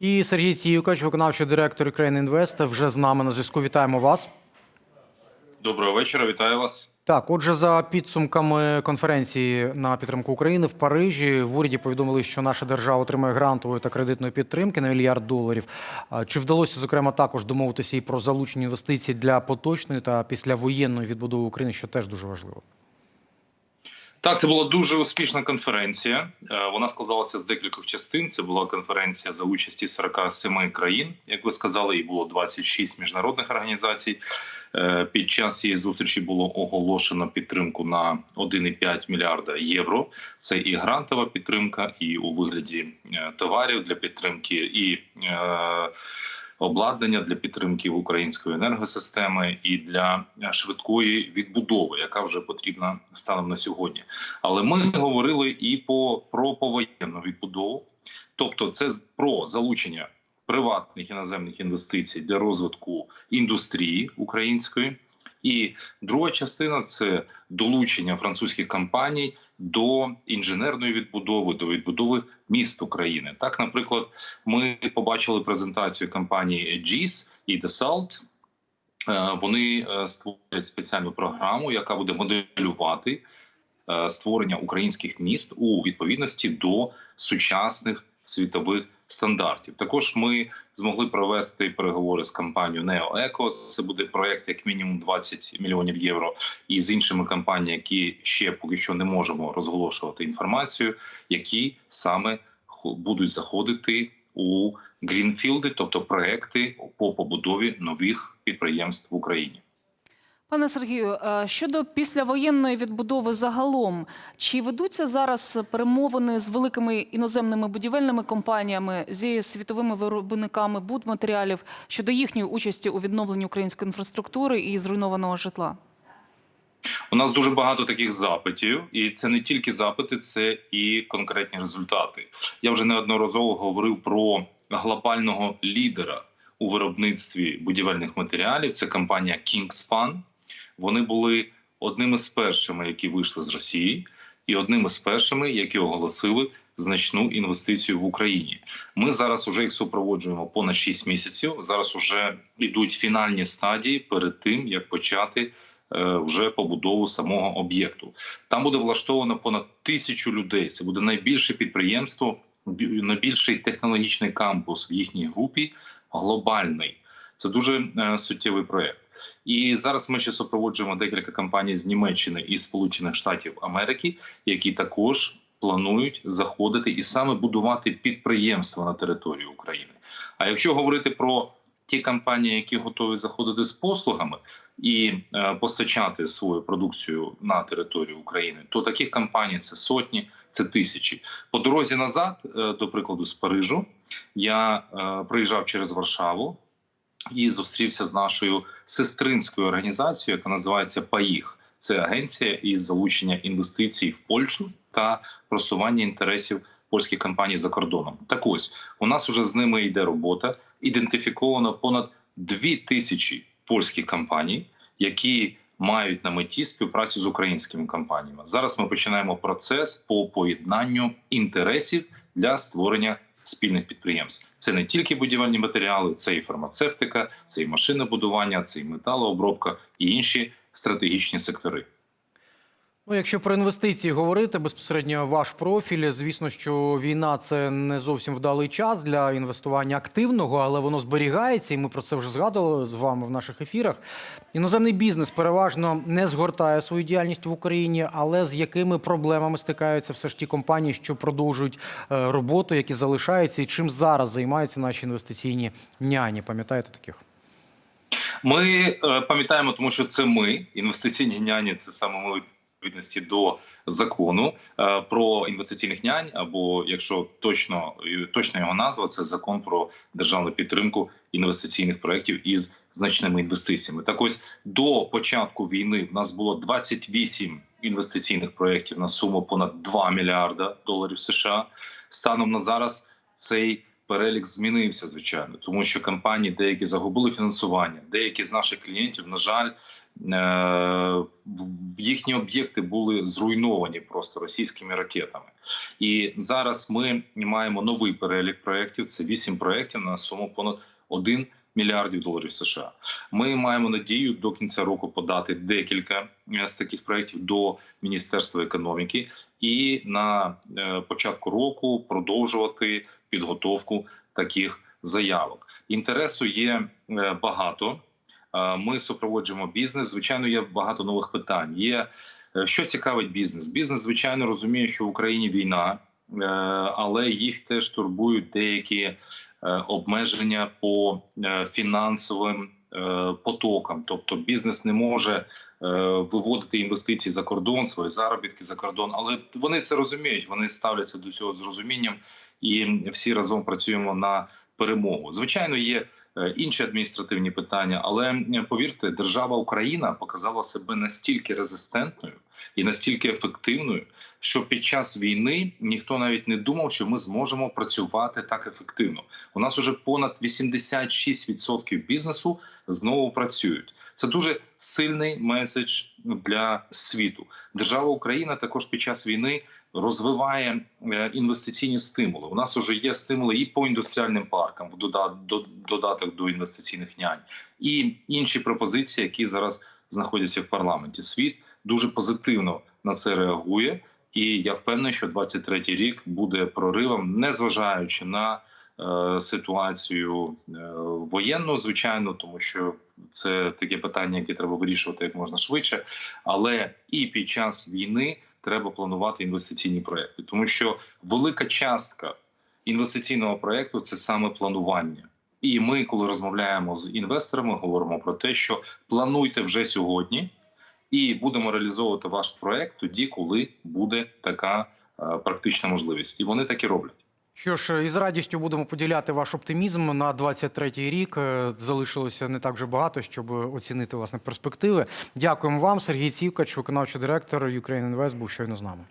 І Сергій Ціюкач, виконавчий директор Ukraine Invest, вже з нами на зв'язку. Вітаємо вас. Доброго вечора, вітаю вас. Так, отже, за підсумками конференції на підтримку України в Парижі в уряді повідомили, що наша держава отримає грантової та кредитної підтримки на мільярд доларів. Чи вдалося зокрема також домовитися і про залучення інвестицій для поточної та післявоєнної відбудови України, що теж дуже важливо? Так, це була дуже успішна конференція. Е, Вона складалася з декількох частин. Це була конференція за участі 47 країн, як ви сказали, і було 26 міжнародних організацій. Е, Під час цієї зустрічі було оголошено підтримку на 1,5 мільярда євро. Це і грантова підтримка, і у вигляді е, товарів для підтримки, і е, обладнання для підтримки української енергосистеми і для швидкої відбудови, яка вже потрібна станом на сьогодні. Але ми говорили і по про повоєнну відбудову, тобто це про залучення приватних іноземних інвестицій для розвитку індустрії української. І друга частина це долучення французьких компаній до інженерної відбудови, до відбудови міст України. Так, наприклад, ми побачили презентацію компанії GIS і Dassault. Е, Вони створять спеціальну програму, яка буде моделювати е, створення українських міст у відповідності до сучасних світових стандартів. Також ми змогли провести переговори з компанією NeoEco. Це буде проект як мінімум 20 мільйонів євро, і з іншими компаніями, які ще поки що не можемо розголошувати інформацію, які саме будуть заходити у грінфілди, тобто проекти по побудові нових підприємств в Україні. Пане Сергію, е, щодо післявоєнної відбудови загалом, чи ведуться зараз перемовини з великими іноземними будівельними компаніями, зі світовими виробниками будматеріалів щодо їхньої участі у відновленні української інфраструктури і зруйнованого житла? У нас дуже багато таких запитів, і це не тільки запити, це і конкретні результати. Я вже неодноразово говорив про глобального лідера у виробництві будівельних матеріалів. Це компанія Kingspan. Вони були одними з першими, які вийшли з Росії, і одними з першими, які оголосили значну інвестицію в Україні. Ми зараз уже їх супроводжуємо понад 6 місяців. Зараз уже йдуть фінальні стадії перед тим, як почати е, вже побудову самого об'єкту. Там буде влаштовано понад тисячу людей. Це буде найбільше підприємство, найбільший технологічний кампус в їхній групі глобальний. Це дуже е, суттєвий проект. І зараз ми ще супроводжуємо декілька компаній з Німеччини і Сполучених Штатів Америки, які також планують заходити і саме будувати підприємства на території України. А якщо говорити про ті компанії, які готові заходити з послугами і е, постачати свою продукцію на територію України, то таких компаній це сотні, це тисячі. По дорозі назад, е, до прикладу, з Парижу, я е, приїжджав через Варшаву і зустрівся з нашою сестринською організацією, яка називається ПАїх. Це агенція із залучення інвестицій в Польщу та просування інтересів польських компаній за кордоном. Так ось у нас вже з ними йде робота. Ідентифіковано понад дві тисячі польських компаній, які мають на меті співпрацю з українськими компаніями. Зараз ми починаємо процес по поєднанню інтересів для створення спільних підприємств. Це не тільки будівельні матеріали, це і фармацевтика, це і машинобудування, це і металообробка і інші стратегічні сектори. Ну, якщо про інвестиції говорити, безпосередньо ваш профіль, звісно, що війна це не зовсім вдалий час для інвестування активного, але воно зберігається, і ми про це вже згадували з вами в наших ефірах. Іноземний бізнес переважно не згортає свою діяльність в Україні, але з якими проблемами стикаються все ж ті компанії, що продовжують е, роботу, які залишаються, і чим зараз займаються наші інвестиційні няні? Пам'ятаєте таких? Ми е, пам'ятаємо, тому що це ми інвестиційні няні. Це саме ми відповідності до закону е, про інвестиційних нянь, або якщо точно е, точна його назва, це закон про державну підтримку інвестиційних проєктів із значними інвестиціями. Так ось до початку війни в нас було 28 інвестиційних проєктів на суму понад 2 мільярда доларів США. Станом на зараз цей перелік змінився, звичайно, тому що компанії деякі загубили фінансування, деякі з наших клієнтів, на жаль, е, їхні об'єкти були зруйновані просто російськими ракетами. І зараз ми маємо новий перелік проєктів. Це вісім проєктів на суму понад 1 мільярдів доларів США. Ми маємо надію до кінця року подати декілька е, з таких проєктів до Міністерства економіки і на е, початку року продовжувати підготовку таких заявок. Інтересу є е, багато. Ми супроводжуємо бізнес. Звичайно, є багато нових питань. Є що цікавить бізнес. Бізнес, звичайно, розуміє, що в Україні війна, але їх теж турбують деякі обмеження по е, фінансовим е, потокам. Тобто, бізнес не може е, виводити інвестиції за кордон, свої заробітки за кордон, але вони це розуміють. Вони ставляться до цього з розумінням, і всі разом працюємо на перемогу. Звичайно, є е, інші адміністративні питання, але е, повірте, держава Україна показала себе настільки резистентною і настільки ефективною, що під час війни ніхто навіть не думав, що ми зможемо працювати так ефективно. У нас уже понад 86% бізнесу знову працюють. Це дуже сильний меседж для світу. Держава Україна також під час війни розвиває е, інвестиційні стимули. У нас вже є стимули і по індустріальним паркам, в дода- до- додаток до інвестиційних нянь, і інші пропозиції, які зараз знаходяться в парламенті. Світ дуже позитивно на це реагує. І я впевнений, що 23-й рік буде проривом, незважаючи на е, ситуацію е, воєнну, звичайно, тому що це таке питання, яке треба вирішувати як можна швидше. Але і під час війни треба планувати інвестиційні проекти, тому що велика частка інвестиційного проекту це саме планування. І ми, коли розмовляємо з інвесторами, говоримо про те, що плануйте вже сьогодні, і будемо реалізовувати ваш проект тоді, коли буде така е, практична можливість. І вони так і роблять. Що ж, із радістю будемо поділяти ваш оптимізм на 23-й рік. Е, Залишилося не так вже багато, щоб оцінити власне перспективи. Дякуємо вам, Сергій Цівкач, виконавчий директор Ukraine Invest, був щойно з нами.